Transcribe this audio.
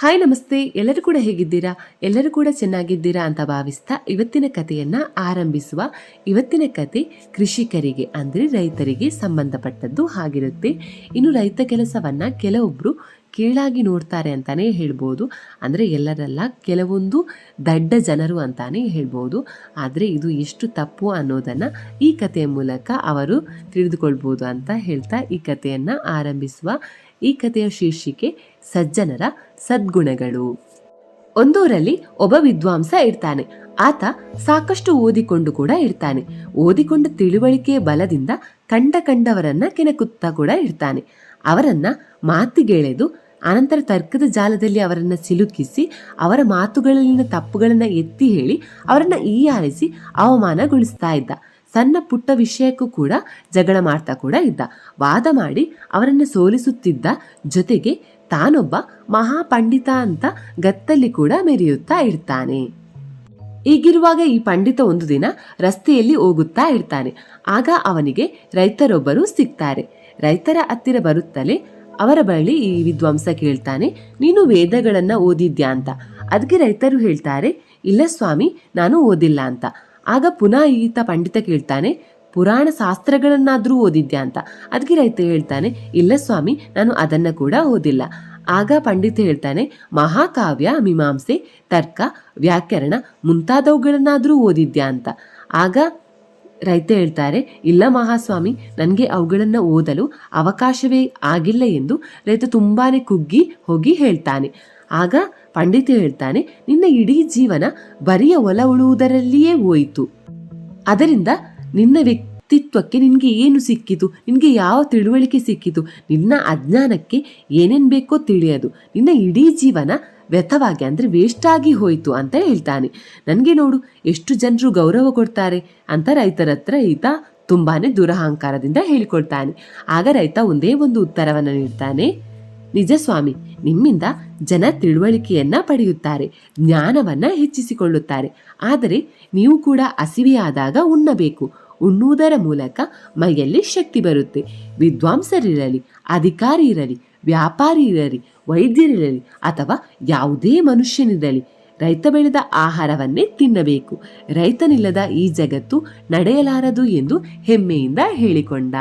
Hi ನಮಸ್ತೆ, ಎಲ್ಲರೂ ಕೂಡ ಹೇಗಿದ್ದೀರಾ? ಎಲ್ಲರೂ ಕೂಡ ಚೆನ್ನಾಗಿದ್ದೀರಾ ಅಂತ ಭಾವಿಸ್ತಾ ಇವತ್ತಿನ ಕಥೆಯನ್ನ ಆರಂಭಿಸುವ ಇವತ್ತಿನ ಕತೆ ಕೃಷಿಕರಿಗೆ ಅಂದರೆ ರೈತರಿಗೆ ಸಂಬಂಧಪಟ್ಟದ್ದು ಆಗಿರುತ್ತೆ. ಇನ್ನು ರೈತ ಕೆಲಸವನ್ನ ಕೆಲವೊಬ್ರು ಕೀಳಾಗಿ ನೋಡ್ತಾರೆ ಅಂತಲೇ ಹೇಳ್ಬೋದು. ಅಂದರೆ ಎಲ್ಲರಲ್ಲ ಕೆಲವೊಂದು ದಡ್ಡ ಜನರು ಅಂತಲೇ ಹೇಳ್ಬೋದು. ಆದರೆ ಇದು ಎಷ್ಟು ತಪ್ಪು ಅನ್ನೋದನ್ನು ಈ ಕಥೆಯ ಮೂಲಕ ಅವರು ತಿಳಿದುಕೊಳ್ಬೋದು ಅಂತ ಹೇಳ್ತಾ ಈ ಕಥೆಯನ್ನು ಆರಂಭಿಸುವ ಈ ಕಥೆಯ ಶೀರ್ಷಿಕೆ ಸಜ್ಜನರ ಸದ್ಗುಣಗಳು. ಒಂದೂರಲ್ಲಿ ಒಬ್ಬ ವಿದ್ವಾಂಸ ಇರ್ತಾನೆ. ಆತ ಸಾಕಷ್ಟು ಓದಿಕೊಂಡು ಕೂಡ ಇರ್ತಾನೆ. ಓದಿಕೊಂಡ ತಿಳುವಳಿಕೆ ಬಲದಿಂದ ಕಂಡ ಕಂಡವರನ್ನ ಕೆನಕುತ್ತಾ ಕೂಡ ಇರ್ತಾನೆ. ಅವರನ್ನ ಮಾತಿಗೆಳೆದು, ಅನಂತರ ತರ್ಕದ ಜಾಲದಲ್ಲಿ ಅವರನ್ನ ಸಿಲುಕಿಸಿ, ಅವರ ಮಾತುಗಳಲ್ಲಿನ ತಪ್ಪುಗಳನ್ನ ಎತ್ತಿ ಹೇಳಿ, ಅವರನ್ನ ಈಯಾರಿಸಿ ಅವಮಾನಗೊಳಿಸ್ತಾ ಇದ್ದ. ಸಣ್ಣ ಪುಟ್ಟ ವಿಷಯಕ್ಕೂ ಕೂಡ ಜಗಳ ಮಾಡ್ತಾ ಕೂಡ ಇದ್ದ. ವಾದ ಮಾಡಿ ಅವರನ್ನು ಸೋಲಿಸುತ್ತಿದ್ದ ಜೊತೆಗೆ ತಾನೊಬ್ಬ ಮಹಾಪಂಡಿತ ಅಂತ ಗತ್ತಲ್ಲಿ ಕೂಡ ಮೆರೆಯುತ್ತಾ ಇರ್ತಾನೆ. ಹೀಗಿರುವಾಗ ಈ ಪಂಡಿತ ಒಂದು ದಿನ ರಸ್ತೆಯಲ್ಲಿ ಹೋಗುತ್ತಾ ಇರ್ತಾನೆ. ಆಗ ಅವನಿಗೆ ರೈತರೊಬ್ಬರು ಸಿಗ್ತಾರೆ. ರೈತರ ಹತ್ತಿರ ಬರುತ್ತಲೇ ಅವರ ಬಳಿ ಈ ವಿದ್ವಾಂಸ ಕೇಳ್ತಾನೆ, ನೀನು ವೇದಗಳನ್ನ ಓದಿದ್ಯಾ ಅಂತ? ಅದಕ್ಕೆ ರೈತರು ಹೇಳ್ತಾರೆ, ಇಲ್ಲ ಸ್ವಾಮಿ, ನಾನು ಓದಿಲ್ಲ ಅಂತ. ಆಗ ಪುನಃ ಈತ ಪಂಡಿತ ಕೇಳ್ತಾನೆ, ಪುರಾಣ ಶಾಸ್ತ್ರಗಳನ್ನಾದ್ರೂ ಓದಿದ್ಯಾ ಅಂತ? ಅದಕ್ಕೆ ರೈತ ಹೇಳ್ತಾನೆ, ಇಲ್ಲ ಸ್ವಾಮಿ, ನಾನು ಅದನ್ನ ಕೂಡ ಓದಿಲ್ಲ. ಆಗ ಪಂಡಿತ ಹೇಳ್ತಾನೆ, ಮಹಾಕಾವ್ಯ, ಮೀಮಾಂಸೆ, ತರ್ಕ, ವ್ಯಾಕರಣ ಮುಂತಾದವುಗಳನ್ನಾದರೂ ಓದಿದ್ಯಾ ಅಂತ. ಆಗ ರೈತ ಹೇಳ್ತಾರೆ, ಇಲ್ಲ ಮಹಾಸ್ವಾಮಿ, ನನಗೆ ಅವುಗಳನ್ನ ಓದಲು ಅವಕಾಶವೇ ಆಗಿಲ್ಲ ಎಂದು ರೈತ ತುಂಬಾನೇ ಕುಗ್ಗಿ ಹೋಗಿ ಹೇಳ್ತಾನೆ. ಆಗ ಪಂಡಿತ ಹೇಳ್ತಾನೆ, ನಿನ್ನ ಇಡೀ ಜೀವನ ಬರಿಯ ಒಲ ಉಳುವುದರಲ್ಲಿಯೇ ಹೋಯಿತು. ಅದರಿಂದ ನಿನ್ನ ವ್ಯಕ್ತಿತ್ವಕ್ಕೆ ನಿನಗೆ ಏನು ಸಿಕ್ಕಿತು? ನಿನಗೆ ಯಾವ ತಿಳುವಳಿಕೆ ಸಿಕ್ಕಿತು? ನಿನ್ನ ಅಜ್ಞಾನಕ್ಕೆ ಏನೇನ್ ಬೇಕೋ ತಿಳಿಯದು. ನಿನ್ನ ಇಡೀ ಜೀವನ ವ್ಯಥವಾಗಿ ಅಂದ್ರೆ ವೇಸ್ಟಾಗಿ ಹೋಯಿತು ಅಂತ ಹೇಳ್ತಾನೆ. ನನಗೆ ನೋಡು, ಎಷ್ಟು ಜನರು ಗೌರವ ಕೊಡ್ತಾರೆ ಅಂತ ರೈತರ ಹತ್ರ ಈತ ತುಂಬಾನೇ ದುರಹಂಕಾರದಿಂದ ಹೇಳಿಕೊಳ್ತಾನೆ. ಆಗ ರೈತ ಒಂದೇ ಒಂದು ಉತ್ತರವನ್ನು ನೀಡ್ತಾನೆ, ನಿಜ ಸ್ವಾಮಿ, ನಿಮ್ಮಿಂದ ಜನ ತಿಳುವಳಿಕೆಯನ್ನ ಪಡೆಯುತ್ತಾರೆ, ಜ್ಞಾನವನ್ನ ಹೆಚ್ಚಿಸಿಕೊಳ್ಳುತ್ತಾರೆ. ಆದರೆ ನೀವು ಕೂಡ ಹಸಿವೆಯಾದಾಗ ಉಣ್ಣಬೇಕು. ಉಣ್ಣುವುದರ ಮೂಲಕ ಮೈಯಲ್ಲಿ ಶಕ್ತಿ ಬರುತ್ತೆ. ವಿದ್ವಾಂಸರಿರಲಿ ಅಧಿಕಾರಿ ಇರಲಿ, ವ್ಯಾಪಾರಿ ಇರಲಿ ವೈದ್ಯರಿರಲಿ ಅಥವಾ ಯಾವುದೇ ಮನುಷ್ಯನಿರಲಿ, ರೈತ ಬೆಳೆದ ಆಹಾರವನ್ನೇ ತಿನ್ನಬೇಕು. ರೈತನಿಲ್ಲದ ಈ ಜಗತ್ತು ನಡೆಯಲಾರದು ಎಂದು ಹೆಮ್ಮೆಯಿಂದ ಹೇಳಿಕೊಂಡ.